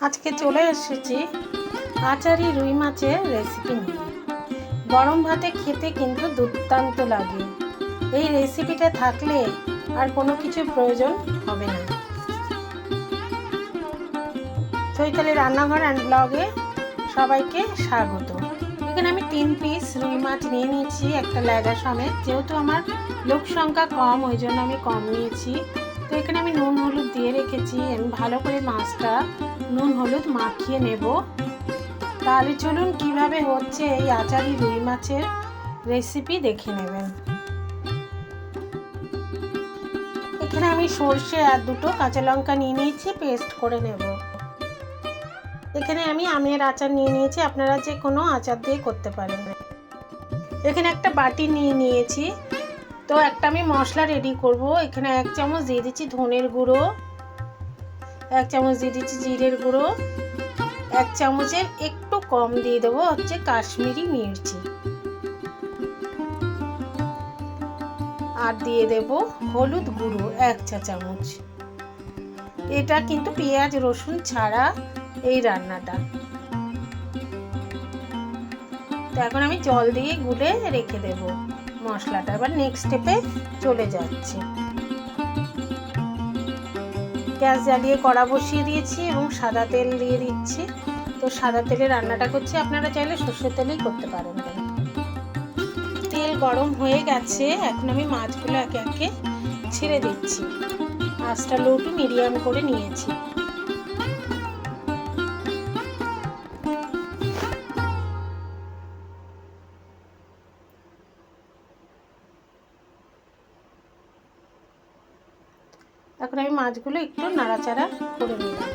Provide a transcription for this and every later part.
আজকে চলে এসেছি আচারি রুই মাছের রেসিপি নিয়ে। গরম ভাতে খেতে কিন্তু দুর্দান্ত লাগে। এই রেসিপিটা থাকলে আর কোনো কিছু প্রয়োজন হবে না। চৈতালি রান্নাঘর অ্যান্ড ব্লগে সবাইকে স্বাগত। এখানে আমি তিন পিস রুই মাছ নিয়ে নিয়েছি, একটা ল্যাগা সমেত। যেহেতু আমার লোক সংখ্যা কম, ওই জন্য আমি কম নিয়েছি। তো এখানে আমি নুন হলুদ দিয়ে রেখেছি। আমি ভালো করে মাছটা নুন হলুদ মাখিয়ে নেব। তাহলে চলুন কীভাবে হচ্ছে এই আচারি রুই মাছের রেসিপি দেখে নেবেন। এখানে আমি সর্ষে আর দুটো কাঁচা লঙ্কা নিয়ে নিয়েছি পেস্ট করে নেব। এখানে আমি আমের আচার নিয়ে নিয়েছি, আপনারা যে কোনো আচার দিয়ে করতে পারেন। এখানে একটা বাটি নিয়ে নিয়েছি। তো একটা আমি মশলা রেডি করব। এখানে এক চামচ দিয়ে দিচ্ছি ধনের গুঁড়ো, এক চামচ দিয়ে দিচ্ছি জিরের গুঁড়ো, এক চামচের একটু কম দিয়ে দেবো হচ্ছে কাশ্মীরি মির্চি। আর দিয়ে দেব হলুদ গুঁড়ো এক চা চামচ। এটা কিন্তু পেঁয়াজ, রসুন ছাড়া এই রান্নাটা। তো এখন আমি জল দিয়ে গুলে রেখে দেব। মশলাটা। এবার নেক্সট স্টেপে চলে যাচ্ছি। গ্যাস জ্বালিয়ে কড়া বসিয়ে দিয়েছি এবং সাদা তেল দিয়ে দিচ্ছি। তো সাদা তেলে রান্নাটা করছি, আপনারা চাইলে সর্ষের তেলেই করতে পারেন। তেল গরম হয়ে গেছে, এখন আমি মাছগুলো একে একে ছেড়ে দিচ্ছি। আঁচটা লো টু মিডিয়াম করে নিয়েছি। এখন আমি মাছগুলো একটু নাড়াচাড়া করে নিলাম।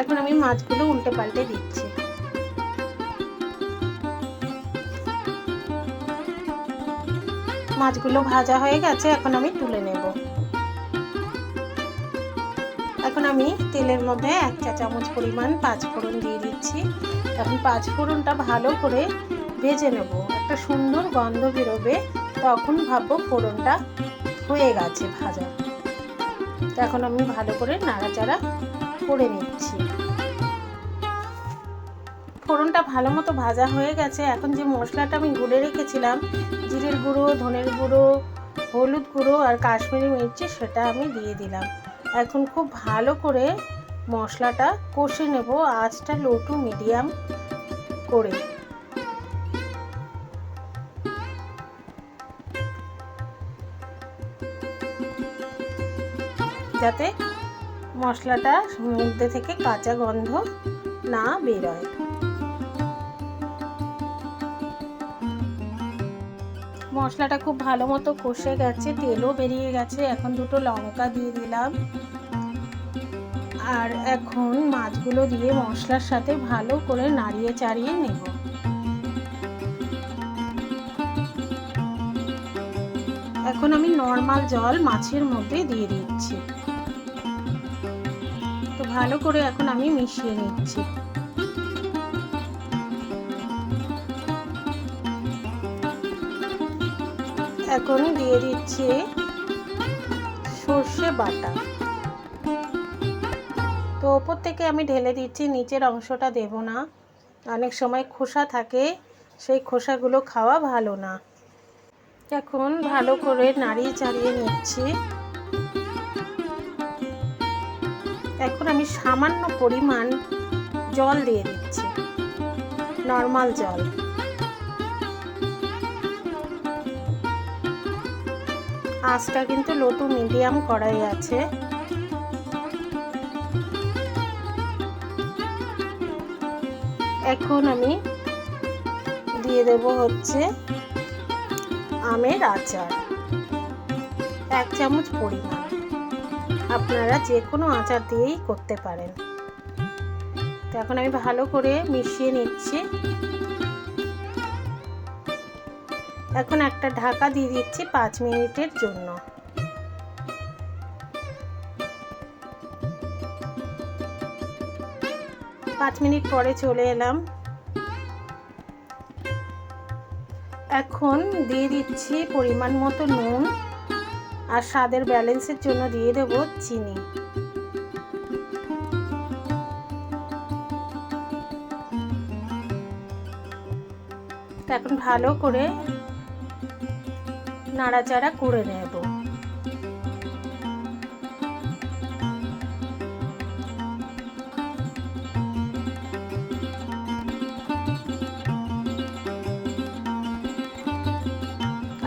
এখন আমি মাছগুলো উল্টে পাল্টে দিচ্ছি। মাছগুলো ভাজা হয়ে গেছে, এখন আমি তুলে নেব। এখন আমি তেলের মধ্যে এক চা চামচ পরিমাণ পাঁচ ফোড়ন দিয়ে দিচ্ছি। এখন পাঁচ ফোড়নটা ভালো করে ভেজে নেব। একটা সুন্দর গন্ধ বেরোবে, তখন ভাববো ফোড়নটা হয়ে গেছে ভাজা। তো এখন আমি ভালো করে নাড়াচাড়া করে নিচ্ছি। ফোড়নটা ভালো মতো ভাজা হয়ে গেছে। এখন যে মশলাটা আমি গুলে রেখেছিলাম, জিরের গুঁড়ো, ধনের গুঁড়ো, হলুদ গুঁড়ো আর কাশ্মীরি মির্চি, সেটা আমি দিয়ে দিলাম। এখন খুব ভালো করে মশলাটা কষে নেব আঁচটা লো টু মিডিয়াম করে। যাতে মশলাটা মধ্যে থেকে কাঁচা গন্ধ না বেরোয়। মশলাটা খুব ভালো মতো কষে গেছে, তেলও বেরিয়ে গেছে, এখন দুটো লঙ্কা দিয়ে দিলাম। আর এখন মাছগুলো দিয়ে মশলার সাথে ভালো করে নাড়িয়ে চাড়িয়ে নেব। এখন আমি নর্মাল জল মাছের মধ্যে দিয়ে দিচ্ছি। ভালো করে এখন আমি মিশিয়ে নিচ্ছি। এখন দিয়ে দিচ্ছি সর্ষে বাটা। তো ওপর থেকে আমি ঢেলে দিচ্ছি, নিচের অংশটা দেব না। অনেক সময় খোসা থাকে, সেই খোসাগুলো খাওয়া ভালো না। এখন ভালো করে নাড়িয়ে চাড়িয়ে নিচ্ছি। এখন আমি সামান্য পরিমাণ জল দিয়ে দিচ্ছি। নর্মাল জল। আঁচটা কিন্তু লো টু মিডিয়াম করাই আছে। এখন আমি দিয়ে দেব হচ্ছে আমের আচার। এক চামচ পরিমাণ। আপনারা যে কোনো আচার দিয়েই করতে পারেন। তো এখন আমি ভালো করে মিশিয়ে নিচ্ছি। এখন একটা ঢাকা দিয়ে দিচ্ছি পাঁচ মিনিটের জন্য। পাঁচ মিনিট পরে চলে এলাম। এখন দিয়ে দিচ্ছি পরিমাণ মতো নুন। আর স্বাদের ব্যালেন্সের জন্য দিয়ে দেব চিনি। এখন ভালো করে নাড়াচাড়া করে নেব।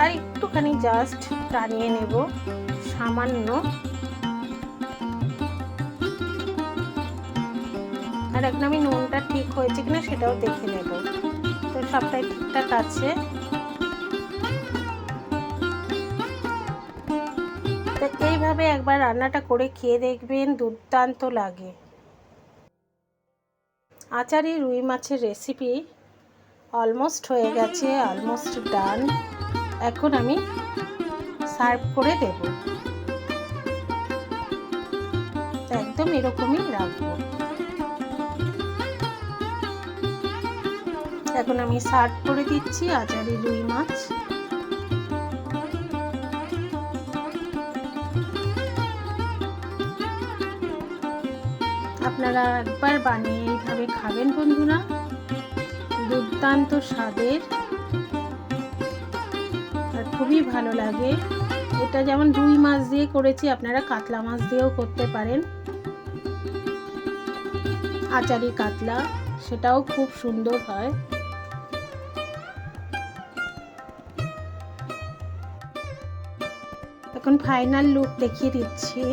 আর একটুখানি জাস্ট টানিয়ে নেব, সামান্য। আর এখন আমি নুনটা ঠিক হয়েছে কিনা সেটাও দেখে নেব। তো সবটাই ঠিকঠাক আছে। তো এইভাবে একবার রান্নাটা করে খেয়ে দেখবেন, দুর্দান্ত লাগে। আচারি রুই মাছের রেসিপি অলমোস্ট হয়ে গেছে অলমোস্ট ডান এখন আমি সার্ভ করে দেব। একদম এরকমই রাখব। এখন আমি সার্ভ করে দিচ্ছি আচারি রুই মাছ। আপনারা একবার বানিয়ে এইভাবে খাবেন বন্ধুরা। দুর্দান্ত স্বাদের। খুবই ভালো লাগে। এটা যেমন রুই মাছ দিয়ে করেছি, আপনারা কাতলা মাছ দিয়েও করতে পারেন। আচারি কাতলা, সেটাও খুব সুন্দর হয়। এখন ফাইনাল লুক দেখিয়ে দিচ্ছি।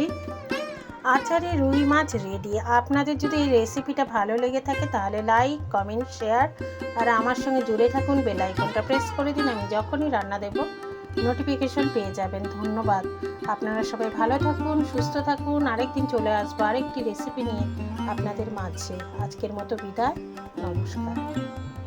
আচারে রুই মাছ রেডি আপনাদের যদি এই রেসিপিটা ভালো লেগে থাকে, তাহলে লাইক কমেন্ট শেয়ার আর আমার সঙ্গে জুড়ে থাকুন বেল আইকনটা প্রেস করে দিন, আমি যখনই রান্না দেব নোটিফিকেশন পেয়ে যাবেন। ধন্যবাদ। আপনারা সবাই ভালো থাকুন, সুস্থ থাকুন। আরেকদিন চলে আসব আরেকটি রেসিপি নিয়ে আপনাদের মাঝে। আজকের মতো বিদায়। নমস্কার।